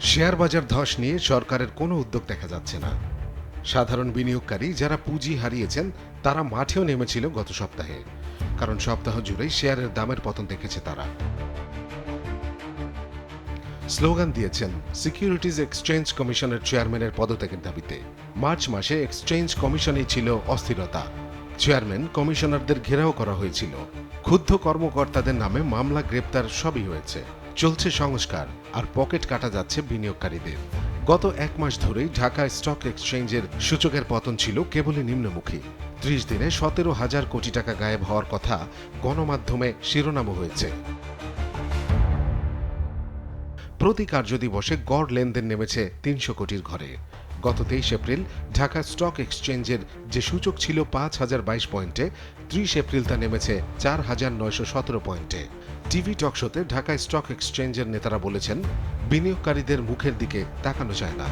Share বাজার ধস নিয়ে সরকারের কোনো উদ্যোগ দেখা যাচ্ছে না। সাধারণ বিনিয়োগকারী যারা পুঁজি হারিয়েছেন, তারা মাঠেও নেমেছিল গত সপ্তাহে। কারণ সপ্তাহ জুড়েই শেয়ারের দামের পতন দেখেছে তারা। স্লোগান দিয়েছেন, সিকিউরিটিজ এক্সচেঞ্জ কমিশনের চেয়ারম্যানের পদত্যাগের দাবিতে। মার্চ মাসে এক্সচেঞ্জ কমিশনেই ছিল অস্থিরতা। চেয়ারম্যান, কমিশনারদের ঘেরাও করা হয়েছিল। ক্ষুব্ধ কর্মকর্তাদের নামে মামলা, গ্রেপ্তার সবই হয়েছে। চলছে সংস্কার আর পকেট কাটা যাচ্ছে বিনিয়োগকারীদের। গত এক মাস ধরেই ঢাকা স্টক এক্সচেঞ্জের সূচকের পতন ছিল কেবলই নিম্নমুখী। ত্রিশ দিনে সতেরো হাজার কোটি টাকা গায়েব হওয়ার কথা গণমাধ্যমে শিরোনামও হয়েছে। প্রতি কার্যদিবসে গড় লেনদেন নেমেছে তিনশো কোটির ঘরে। গত তেইশ এপ্রিল ঢাকা স্টক এক্সচেঞ্জের যে সূচক ছিল পাঁচ হাজার বাইশ পয়েন্টে, ত্রিশ এপ্রিল তা নেমেছে চার হাজার নয়শো সতেরো পয়েন্টে। টিভি টকশোতে ঢাকা স্টক এক্সচেঞ্জের নেতারা বলেছেন বিনিয়োগকারীদের মুখের দিকে তাকানো যায় না।